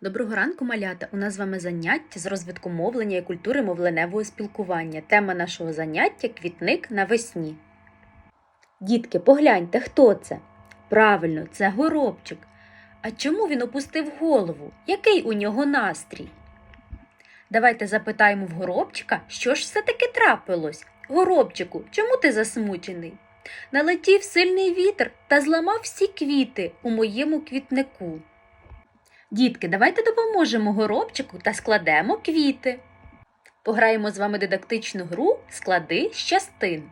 Доброго ранку, малята! У нас з вами заняття з розвитку мовлення і культури мовленевого спілкування. Тема нашого заняття квітник навесні. Дітки, погляньте, хто це? Правильно, це горобчик. А чому він опустив голову? Який у нього настрій? Давайте запитаємо в горобчика, що ж все таки трапилось. Горобчику, чому ти засмучений? Налетів сильний вітер та зламав всі квіти у моєму квітнику. Дітки, давайте допоможемо горобчику та складемо квіти. Пограємо з вами дидактичну гру Склади з частин.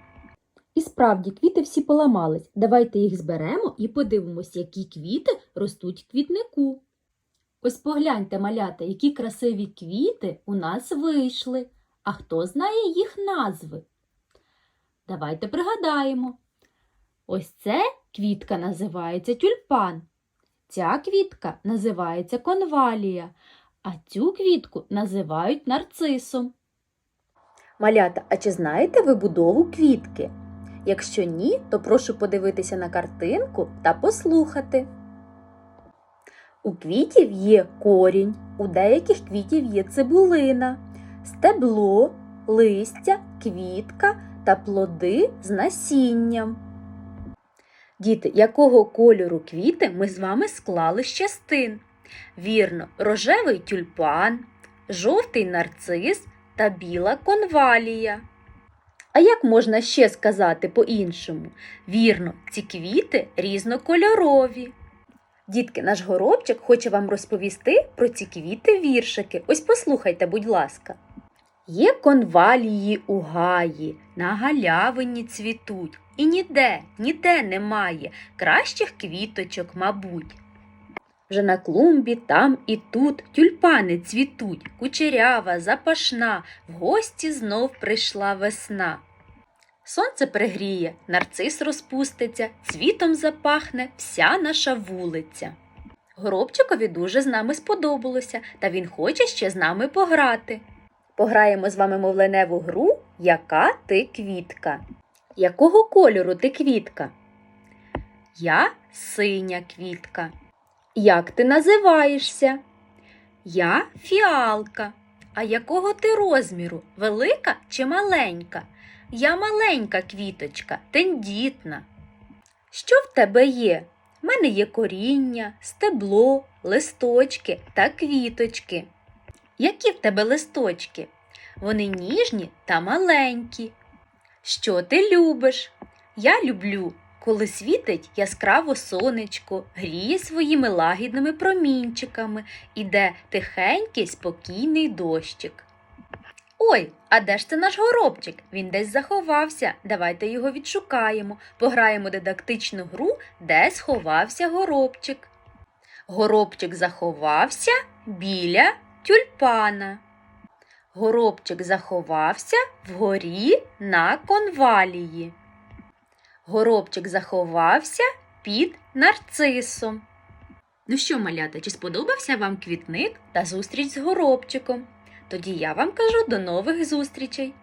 І справді квіти всі поламались. Давайте їх зберемо і подивимось, які квіти ростуть в квітнику. Ось погляньте, малята, які красиві квіти у нас вийшли. А хто знає їх назви? Давайте пригадаємо. Ось це квітка називається тюльпан. Ця квітка називається конвалія, а цю квітку називають нарцисом. Малята, а чи знаєте ви будову квітки? Якщо ні, то прошу подивитися на картинку та послухати. У квітів є корінь, у деяких квітів є цибулина, стебло, листя, квітка та плоди з насінням. Діти, якого кольору квіти ми з вами склали з частин? Вірно, рожевий тюльпан, жовтий нарцис та біла конвалія. А як можна ще сказати по-іншому? Вірно, ці квіти різнокольорові. Дітки, наш горобчик хоче вам розповісти про ці квіти віршики. Ось послухайте, будь ласка. Є конвалії у гаї, на галявині цвітуть, і ніде, ніде немає кращих квіточок, мабуть. Вже на клумбі там і тут тюльпани цвітуть, кучерява, запашна, в гості знов прийшла весна. Сонце пригріє, нарцис розпуститься, цвітом запахне вся наша вулиця. Горобчикові дуже з нами сподобалося, та він хоче ще з нами пограти. Пограємо з вами мовленеву гру Яка ти квітка? Якого кольору ти квітка? Я синя квітка. Як ти називаєшся? Я фіалка. А якого ти розміру? Велика чи маленька? Я маленька квіточка, тендітна. Що в тебе є? В мене є коріння, стебло, листочки та квіточки. Які в тебе листочки? Вони ніжні та маленькі. Що ти любиш? Я люблю, коли світить яскраво сонечко, гріє своїми лагідними промінчиками, іде тихенький, спокійний дощик. Ой, а де ж це наш горобчик? Він десь заховався. Давайте його відшукаємо. Пограємо дидактичну гру, де сховався горобчик. Горобчик заховався біля тюльпана. Горобчик заховався вгорі на конвалії. Горобчик заховався під нарцисом. Ну що, малята, чи сподобався вам квітник та зустріч з горобчиком? Тоді я вам кажу до нових зустрічей!